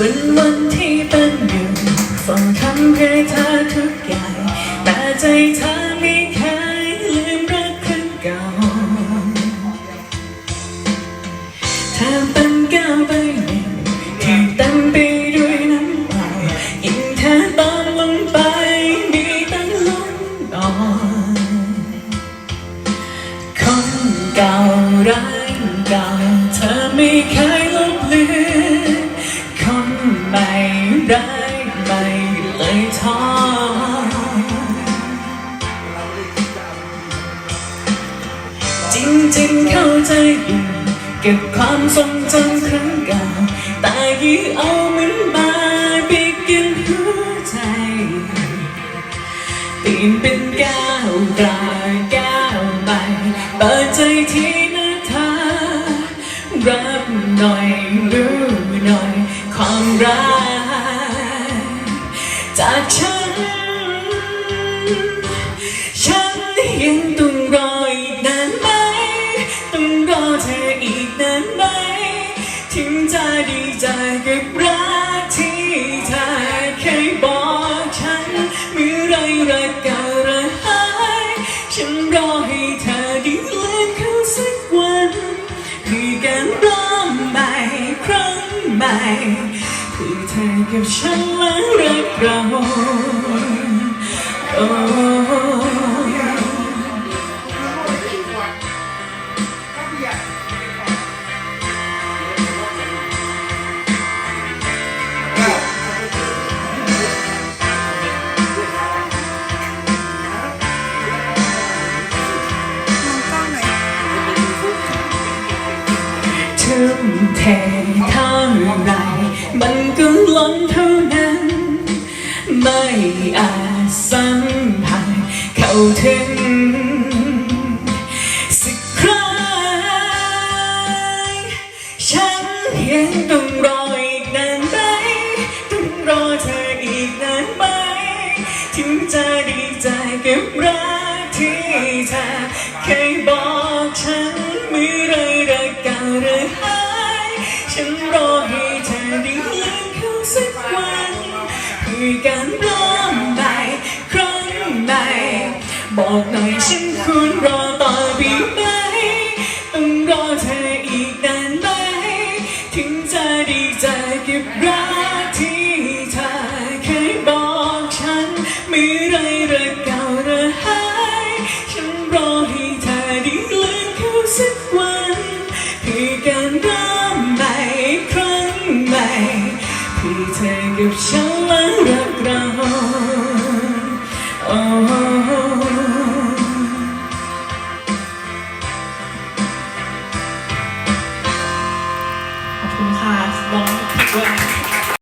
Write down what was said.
วันวันที่เป็นอยู่ฟังคำให้เธอทุกอย่างแต่ใจเธอไม่เคยลืมรักคนเก่าเธอเป็นก้าวใบหนึ่งที่เต็มไปด้วยน้ำตายิ่งเธอตามลงไปมีตั้งล้นอ่อนคนเก่าร้ายเก่าเธอไม่เคย ร้ไม่เลยท้อจริงๆเข้าใจอยู่เก็บความทรงจำครั้งเก่าแต่ยื้อเอาเหมันมาบีกินหัวใจเปลี่ยนเป็นแก้วกลายก้วใหม่เปิดใจที่น้าเธอรับหน่อยรู้หน่อยความรักากฉัน ฉันยังต้องรออีกนานไหม ต้องรอเธออีกนานไหม ถึงจะดีใจกับรักที่เธอเคยบอกฉันเมื่อไรรักก่าระหายฉันรอให้เธอได้ลืมเขาสักวันคือการริ่มใหม่ครั้งใหม่ ธอกับฉันและรักเรา ทุ่มเทเท่าไรมันก็ล้นเท่านั้น ไม่อาจสัมผัสเข้าถึงสักครั้งฉันยังต้องรออีกนานไหมต้องรอเธออีกนานไหมถึงจะดีใจกับรักที่เธอเคยบอกฉันเมื่อ บอกหน่อยฉันควรรอต่อปีไหมต้องรอเธออีกนานไหม ถึงจะดีใจกับรักที่เธอเคยบอกฉันมื่ไรรักเก่าระหายฉันรอให้เธอได้ลืมเขาสักวันเพื่อการเริ่มใหม่ครั้งใหม่เพื่เธอกับฉันและรัก